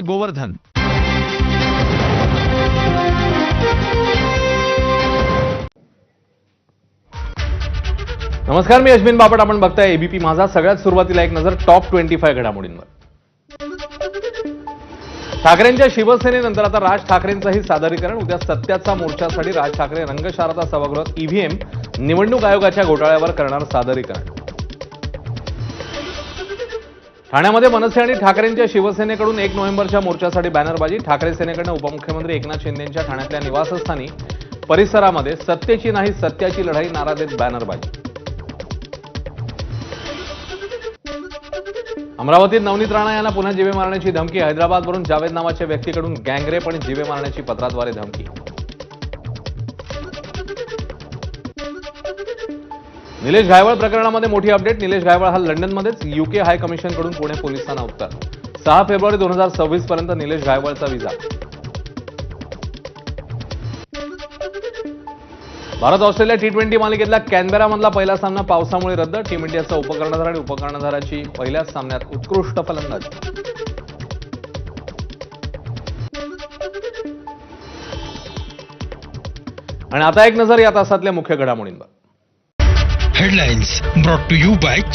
गोवर्धन. नमस्कार मी अश्विन बापट. आपण बघताय एबीपी माझा सगळ्यात सुरुवातीला एक नजर टॉप ट्वेंटी फाय घडामोडींवर. ठाकरेंच्या शिवसेनेनंतर आता राज ठाकरेंचंही सादरीकरण. उद्या सत्याचा मोर्चासाठी राज ठाकरे रंगशारदा सभागृहात ईव्हीएम निवडणूक आयोगाच्या घोटाळ्यावर करणार सादरीकरण. ठाण्यामध्ये मनसे आणि ठाकरेंच्या शिवसेनेकडून एक नोव्हेंबरच्या मोर्चासाठी बॅनरबाजी. ठाकरे सेनेकडनं उपमुख्यमंत्री एकनाथ शिंदेंच्या ठाण्यातल्या निवासस्थानी परिसरामध्ये सत्तेची नाही सत्याची लढाई नारा देत बॅनरबाजी. अमरावतीत नवनीत राणा यांना पुन्हा जीवे मारण्याची धमकी. हैदराबादवरून जावेद नावाच्या व्यक्तीकडून गँगरेप आणि जीवे मारण्याची पत्राद्वारे धमकी. निलेश घायवळ प्रकरणामध्ये मोठी अपडेट. निलेश घायवळ हा लंडनमध्येच युके हाय कमिशनकडून पुणे पोलिसांना उत्तर सहा फेब्रुवारी दोन हजार सव्वीस पर्यंत निलेश घायवळचा विजा. भारत ऑस्ट्रेलिया टी ट्वेंटी मालिकेतला कॅनबेरामधला पहिला सामना पावसामुळे रद्द. टीम इंडियाचा उपकर्णधार आणि उपकर्णधाराची पहिल्याच सामन्यात उत्कृष्ट फलंदाजी. आणि आता एक नजर या तासातल्या मुख्य घडामोडींवर. Headlines brought to you by